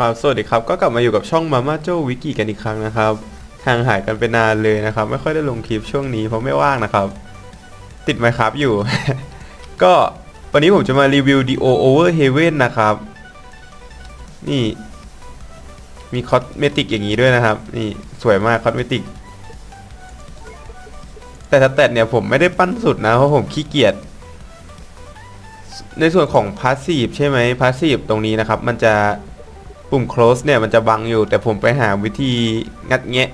ครับสวัสดีครับก็กลับมาอยู่กับช่องมาม่าโจวิกิกันอีกครั้งนะครับห่างหายกันไปนานเลยนะครับ ไม่ค่อยได้ลงคลิปช่วงนี้เพราะไม่ว่างนะครับ ติดไมครับอยู่ ก็วันนี้ผมจะมารีวิว Dio Over Heaven นะครับ นี่ มีคอสเมติกอย่างนี้ด้วยนะครับ นี่สวยมากคอสเมติก แต่สเตตเนี่ยผมไม่ได้ปั้นสุดนะ เพราะผมขี้เกียจในส่วนของพาสซีฟใช่ไหมพาสซีฟตรงนี้นะครับ มันจะ ปุ่ม close เนี่ยมันจะบังอยู่ แต่ผมไปหาวิธีงัดแงะ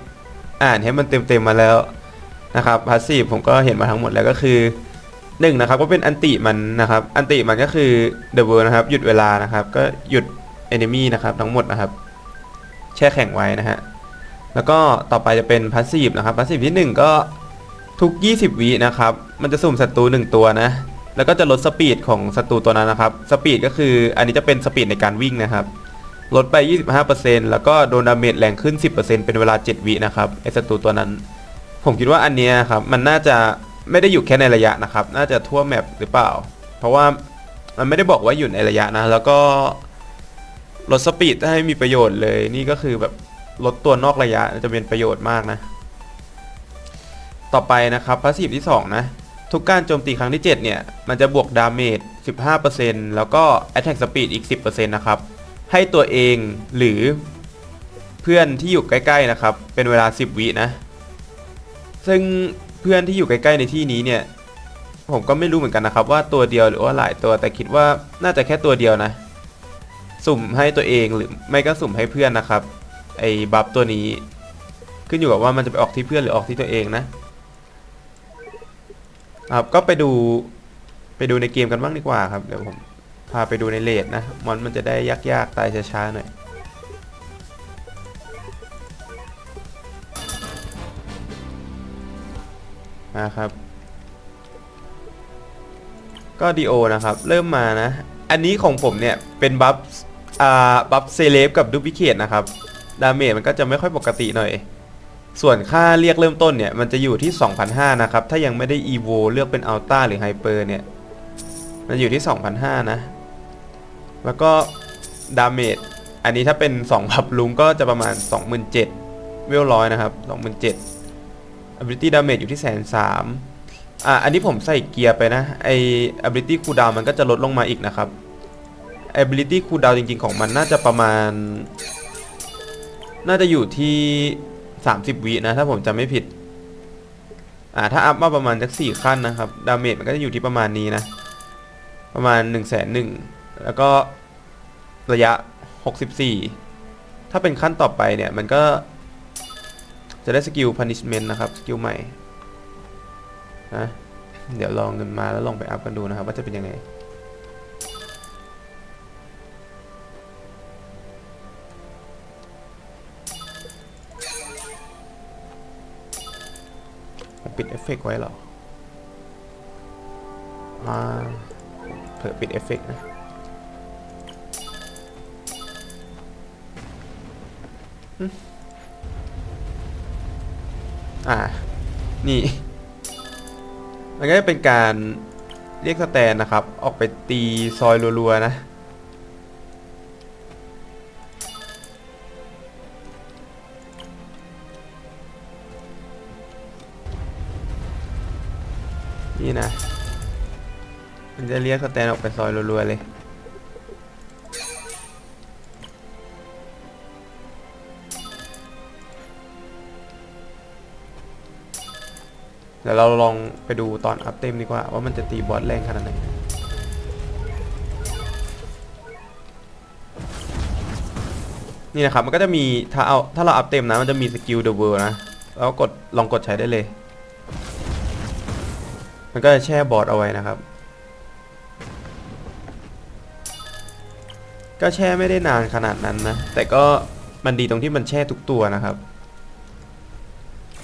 อ่านให้มันเต็มๆมาแล้วนะครับพาสซีฟผมก็เห็นมาทั้งหมดแล้วก็คือหนึ่งนะครับก็เป็นอันติมันนะครับอันติมันก็คือ the world นะครับหยุดเวลานะครับ ก็หยุด enemy นะครับทั้งหมดนะครับ แช่แข็งไว้นะฮะแล้วก็ต่อไปจะเป็นพาสซีฟนะครับพาสซีฟที่หนึ่งก็ทุก 20 วินะครับ มันจะสุ่มศัตรูหนึ่งตัวนะ แล้วก็จะลดสปีดของศัตรูตัวนั้นนะครับ สปีดก็คืออันนี้จะเป็นสปีดในการวิ่งนะครับ ลดไป 25%แล้วก็โดนดาเมจแรงขึ้น 10%เป็นเวลา 7 วินะครับไอศัตรูตัวนั้น ผมคิดว่าอันเนี้ยครับมันน่าจะไม่ได้อยู่แค่ในระยะนะครับ น่าจะทั่วแมปหรือเปล่า เพราะว่ามันไม่ได้บอกว่าอยู่ในระยะนะ แล้วก็ลดสปีดให้มีประโยชน์เลย นี่ก็คือแบบลดตัวนอกระยะจะเป็นประโยชน์มากนะ ต่อไปนะครับพาสซีฟที่ 2 นะ ทุกการโจมตีครั้งที่ 7 เนี่ย มันจะบวกดาเมจ 15%แล้วก็ Attack Speed อีก 10%นะครับ ให้ตัวเองหรือเพื่อนที่อยู่ใกล้ๆนะครับ เป็นเวลา 10 วินะ ซึ่งเพื่อนที่อยู่ใกล้ๆในที่นี้เนี่ย ผมก็ไม่รู้เหมือนกันนะครับ ว่าตัวเดียวหรือว่าหลายตัวแต่คิดว่าน่าจะแค่ตัวเดียวนะ สุ่มให้ตัวเองหรือไม่ก็สุ่มให้เพื่อนนะครับ ไอ้บัฟตัวนี้ ขึ้นอยู่กับว่ามันจะไปออกที่เพื่อนหรือออกที่ตัวเองนะครับก็ไปดูไปดูในเกมกันบ้างดีกว่าครับเดี๋ยวผม พาไปดูในเลดนะมอนมันจะได้ยากๆ ตายช้าๆหน่อยมาครับ ก็ดีโอนะครับ เริ่มมานะ อันนี้ของผมเนี่ย เป็นบัฟอ่าบัฟเซเลฟกับดูพิเคตนะครับ ดาเมจมันก็จะไม่ค่อยปกติหน่อย ส่วนค่าเรียกเริ่มต้นเนี่ย มันจะอยู่ที่ 2,500 นะครับ ถ้ายังไม่ได้ EVO เลือกเป็นอัลต้าหรือไฮเปอร์เนี่ย มันอยู่ที่ 2,500 นะ แล้วก็ดาเมจอันนี้ถ้าเป็น2พับลุงก็จะประมาณ 27,000เวลร้อยนะครับ27,000 ability damage อยู่ที่แสนสามอะอันนี้ผมใส่เกียร์ไปนะไอ ability cooldown มันก็จะลดลงมาอีกนะครับ ability cooldown จริงๆของมันน่าจะประมาณ น่าจะอยู่ที่ 30 วินะถ้าผมจำไม่ผิดอ่าถ้าอัพมาประมาณสักสี่ขั้นนะครับ ดาเมจมันก็จะอยู่ที่ประมาณนี้นะ ประมาณ1นึ่ง แล้วก็ระยะ 64 ถ้าเป็นขั้นต่อไปเนี่ย มันก็จะได้สกิล punishment นะครับ สกิลใหม่นะเดี๋ยวลองเงินมาแล้วลองไปอัพกันดูนะครับ ว่าจะเป็นยังไง ปิดเอฟเฟกต์ไว้หรอ อ่าเผื่อปิดเอฟเฟกต์นะ อ่า นี่ มันก็จะเป็นการเรียกสแตนนะครับ ออกไปตีซอยรัวๆ นะ นี่นะ มันจะเรียกสแตนออกไปซอยรัวๆ เลย เดี๋ยวเราลองไปดูตอนอัพเต็มดีกว่า ว่ามันจะตีบอสแรงขนาดไหนนี่นะครับมันก็จะมีถ้าเอาถ้าเราอัพเต็มนะมันจะมีสกิลเดอะเวิร์นะ แล้วกดลองกดใช้ได้เลย มันก็จะแช่บอร์ดเอาไว้นะครับ ก็แช่ไม่ได้นานขนาดนั้นนะ แต่ก็มันดีตรงที่มันแช่ทุกตัวนะครับ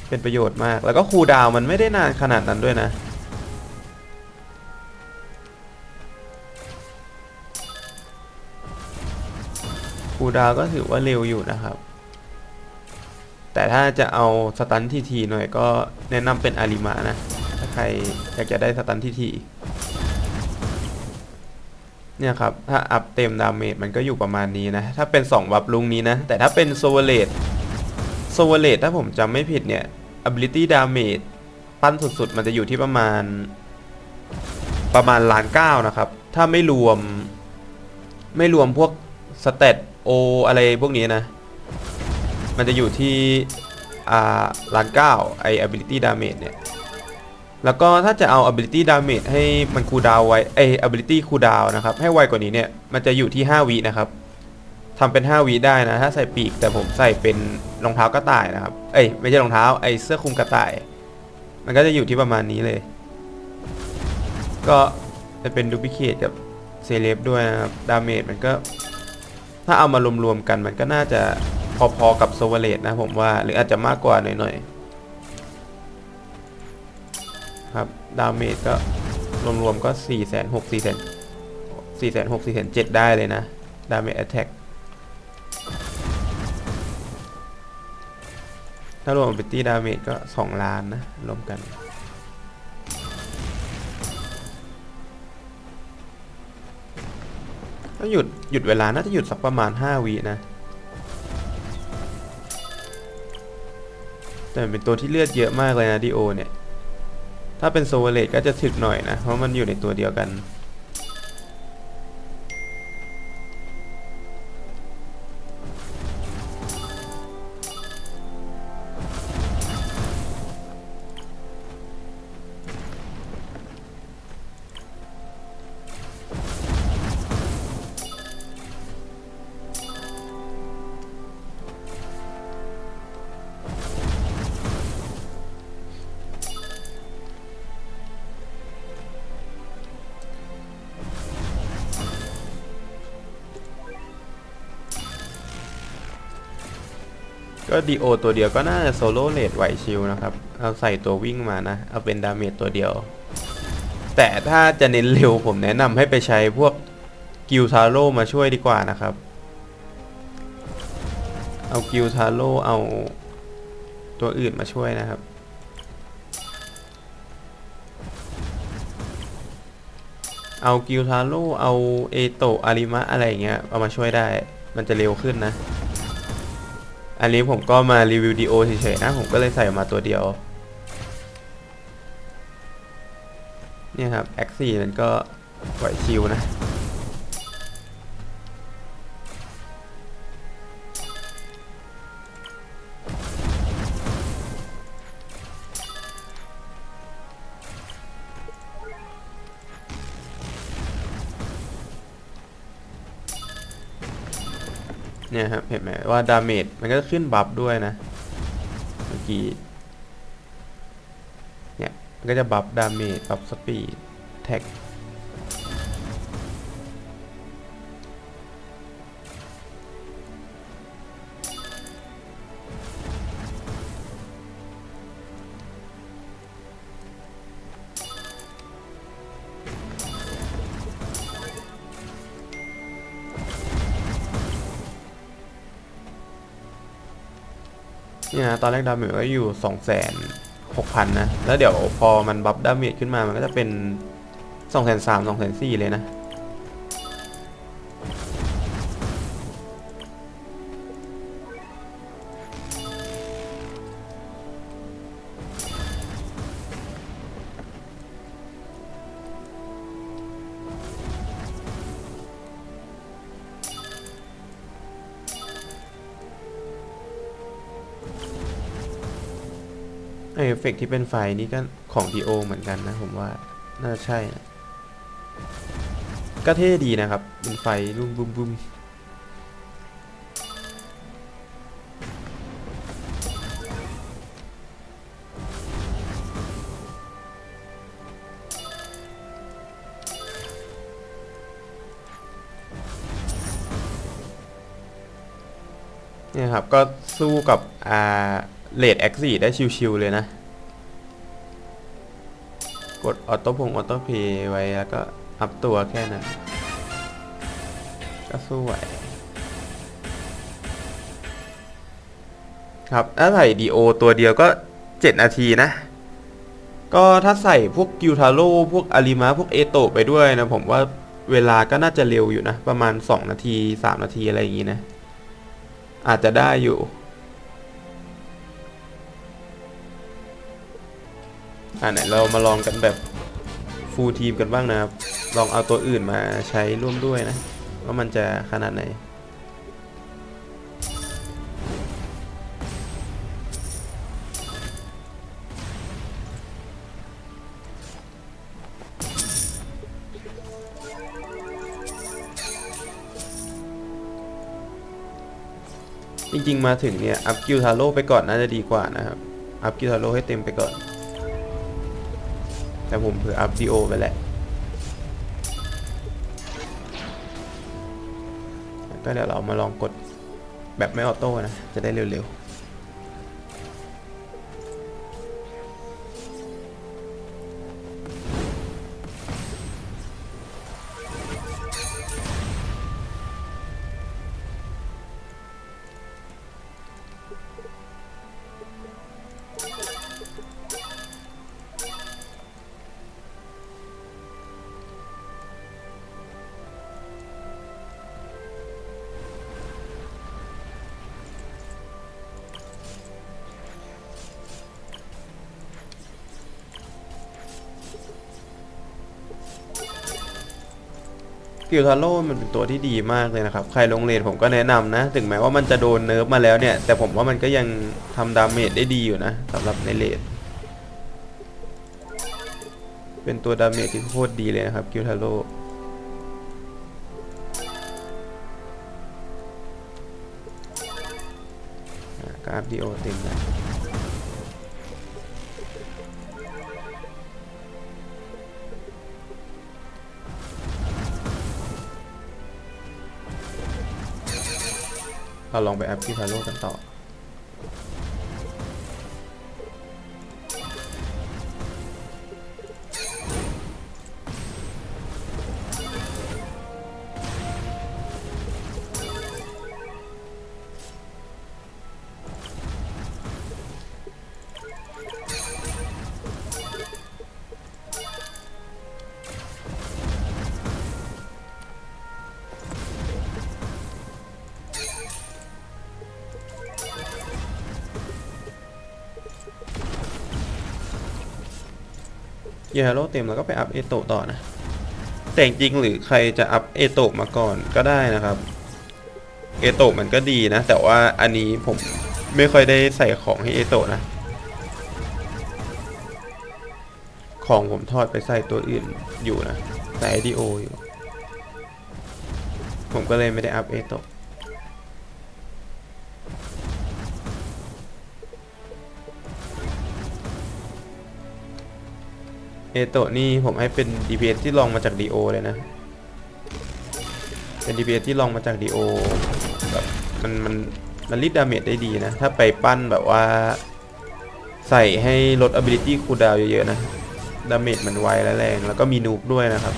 เป็นประโยชน์มาก แล้วก็คูลดาวมันไม่ได้นานขนาดนั้นด้วยนะคูลดาวก็ถือว่าเร็วอยู่นะครับ แต่ถ้าจะเอาสตันทีทีหน่อยก็แนะนำเป็นอาริมานะ ถ้าใครอยากจะได้สตันทีทีเนี่ยครับ ถ้าอัพเต็มดาเมจมันก็อยู่ประมาณนี้นะ ถ้าเป็น 2 วับลุงนี้นะ แต่ถ้าเป็นโซเวเลต โซเวเลตถ้าผมจำไม่ผิดเนี่ย ability damage ปั้นสุดๆ มันจะอยู่ที่ประมาณ ประมาณล้านเก้านะครับ ถ้าไม่รวม ไม่รวมพวกสเตตโออะไรพวกนี้นะ มันจะอยู่ที่อ่าล้านเก้าไอ ability damage เนี่ย แล้วก็ถ้าจะเอา ability damage ให้มันคูดาวไว้ไอ ability คูดาวนะครับ ให้ไวกว่านี้เนี่ย มันจะอยู่ที่ 5 วินะครับ ทำเป็น 5วิได้นะ ถ้าใส่ปีกแต่ผมใส่เป็นรองเท้ากระต่ายนะครับ เอ้ยไม่ใช่รองเท้าไอเสื้อคลุมกระต่าย มันก็จะอยู่ที่ประมาณนี้เลย ก็จะเป็นดูพิเคทกับเซเลบด้วยนะครับ ดาเมจมันก็ ถ้าเอามารวมๆกันมันก็น่าจะพอๆกับโซเวเลตนะผมว่า หรืออาจจะมากกว่าหน่อยๆ ครับ ดาเมจก็รวมๆก็4 6 0 0 0 4 6 0 0 4 6 0 0 0 7ได้เลยนะ ดาเมจแอตแทก ถ้ารวมบิตตี้ดาเมจก็ 2 ล้านนะ รวมกันถ้าหยุดหยุดเวลา น่าจะหยุดสักประมาณ 5วินะ แต่เป็นตัวที่เลือดเยอะมากเลยนะดีโอเนี่ย ถ้าเป็นโซเวเลตก็จะถึกหน่อยนะ เพราะมันอยู่ในตัวเดียวกัน ก็ดีโอตัวเดียวก็น่าจะโซโล่เลดไหวชิลนะครับ เอาใส่ตัววิ่งมานะ เอาเป็นดาเมจตัวเดียว แต่ถ้าจะเน้นเร็วผมแนะนำให้ไปใช้พวกกิลทาโร่มาช่วยดีกว่านะครับ เอากิลทาโร่เอาตัวอื่นมาช่วยนะครับ เอากิลทาโร่เอาเอโตะอาริมะอะไรเงี้ยเอามาช่วยได้ มันจะเร็วขึ้นนะ อันนี้ผมก็มารีวิวดีโอเฉยๆนะผมก็เลยใส่ออกมาตัวเดียว เนี่ยครับ X4 มันก็ปล่อยชิวนะ เนี่ยครับเห็นไหมว่าดาเมจมันก็ขึ้นบัฟด้วยนะเมื่อกี้เนี่ยมันก็จะบัฟดาเมจบัฟสปีดแท็ก นี่นะตอนแรกดาเมจก็อยู่สองแสนหกพันนะ แล้วเดี๋ยวพอมันบัฟดาเมจขึ้นมามันก็จะเป็นสองแสนสามสองแสนสี่เลยนะ เอฟเฟกต์ที่เป็นไฟนี่ก็ของดีโอเหมือนกันนะผมว่า น่าจะใช่นะก็เท่ดีนะครับเป็นไฟบุ้มบุ้มบุ้มเนี่ยครับ ก็สู้กับอ่า เลดแอคซีได้ชิวๆเลยนะ กดออโต้พงออโต้เพย์ไว้แล้วก็อัพตัวแค่นั้น ก็สู้ไหวครับถ้าใส่ดีโอตัวเดียวก็ 7 นาทีนะ ก็ถ้าใส่พวกกิวทาโร่พวกอาริมาพวกเอโตะไปด้วยนะ ผมว่าเวลาก็น่าจะเร็วอยู่นะ ประมาณ 2 นาที 3 นาทีอะไรอย่างงี้นะ อาจจะได้อยู่ อ่าไหนเรามาลองกันแบบฟูลทีมกันบ้างนะครับ ลองเอาตัวอื่นมาใช้ร่วมด้วยนะ ว่ามันจะขนาดไหน จริงๆ มาถึงเนี่ย อัพกิลทาโร่ไปก่อนน่าจะดีกว่านะครับ อัพกิลทาโร่ให้เต็มไปก่อน แต่ผมเผื่ออัพดีโอไปแหละก็เดี๋ยวเรามาลองกดแบบไม่ออโต้นะ จะได้เร็วๆ กิลทาโร่มันเป็นตัวที่ดีมากเลยนะครับ ใครลงเลนผมก็แนะนำนะ ถึงแม้ว่ามันจะโดนเนิร์ฟมาแล้วเนี่ย แต่ผมว่ามันก็ยังทำดาเมจได้ดีอยู่นะสำหรับในเลนเป็นตัวดาเมจที่โคตรดีเลยนะครับกิลทาโร่กราฟดีโอเต็มแล้ว เราลองไปแอปพกิลทาโลกันต่อ เยฮาโร่เต็มแล้วก็ไปอัพเอโตต่อนะ แต่จริงหรือใครจะอัพเอโตมาก่อนก็ได้นะครับเอโตมันก็ดีนะ แต่ว่าอันนี้ผมไม่ค่อยได้ใส่ของให้เอโตนะ ของผมทอดไปใส่ตัวอื่นอยู่นะ ใส่ไอดีโออยู่ ผมก็เลยไม่ได้อัพเอโตะ เอโตะนี่ผมให้เป็น DPS ที่ลองมาจาก DO เลยนะ เป็น DPS ที่ลองมาจาก DO แบบมันมันมันรีดดาเมจได้ดีนะ ถ้าไปปั้นแบบว่า ใส่ให้ลด ability cooldown เยอะๆนะ ดาเมจมันไวและแรง แล้วก็มีนูบด้วยนะครับ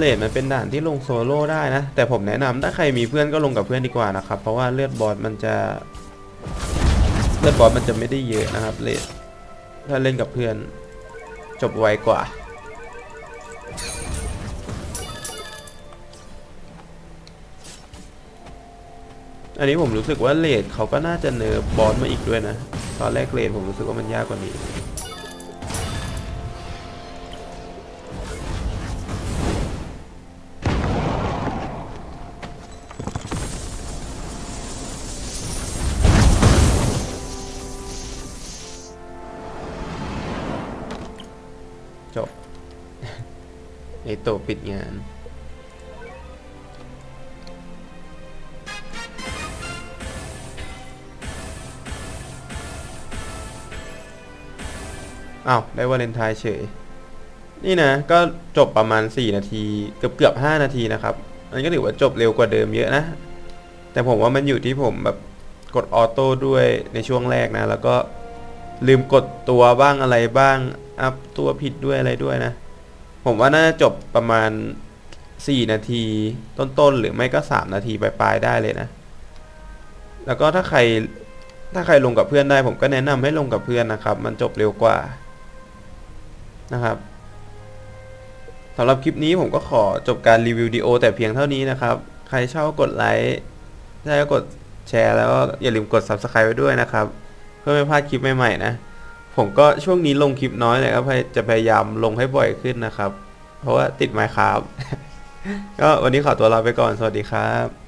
เลดมันเป็นด่านที่ลงโซโล่ได้นะ แต่ผมแนะนำถ้าใครมีเพื่อนก็ลงกับเพื่อนดีกว่านะครับ เพราะว่าเลือดบอสมันจะ เลือดบอสมันจะไม่ได้เยอะนะครับเลดถ้าเล่นกับเพื่อน จบไวกว่า อันนี้ผมรู้สึกว่าเลดเขาก็น่าจะเนิร์ฟบอสมาอีกด้วยนะ ตอนแรกเลดผมรู้สึกว่ามันยากกว่านี้ ตปิดงาน อ้าว ได้วาเลนไทน์เฉย นี่นะ ก็จบประมาณ 4 นาที เกือบเกือบ5นาทีนะครับ อันก็ถือว่าจบเร็วกว่าเดิมเยอะนะ แต่ผมว่ามันอยู่ที่ผมแบบกดออโต้ด้วยในช่วงแรกนะ แล้วก็ลืมกดตัวบ้างอะไรบ้าง อัพตัวผิดด้วยอะไรด้วยนะ ผมว่าน่าจะจบประมาณ 4 นาทีต้นๆ หรือไม่ก็ 3 นาทีปลายๆได้เลยนะ แล้วก็ถ้าใครถ้าใครลงกับเพื่อนได้ ผมก็แนะนำให้ลงกับเพื่อนนะครับ มันจบเร็วกว่านะครับสำหรับคลิปนี้ผมก็ขอจบการรีวิวดีโอแต่เพียงเท่านี้นะครับ ใครชอบกดไลค์ใช่ก็กดแชร์แล้วก็อย่าลืมกด Subscribe ไว้ด้วยนะครับ เพื่อไม่พลาดคลิปใหม่ๆนะ ผมก็ช่วงนี้ลงคลิปน้อยเลยก็พยจะพยายามลงให้บ่อยขึ้นนะครับ เพราะว่าติดไมค์ครับ ก็วันนี้ขอตัวลาไปก่อน สวัสดีครับ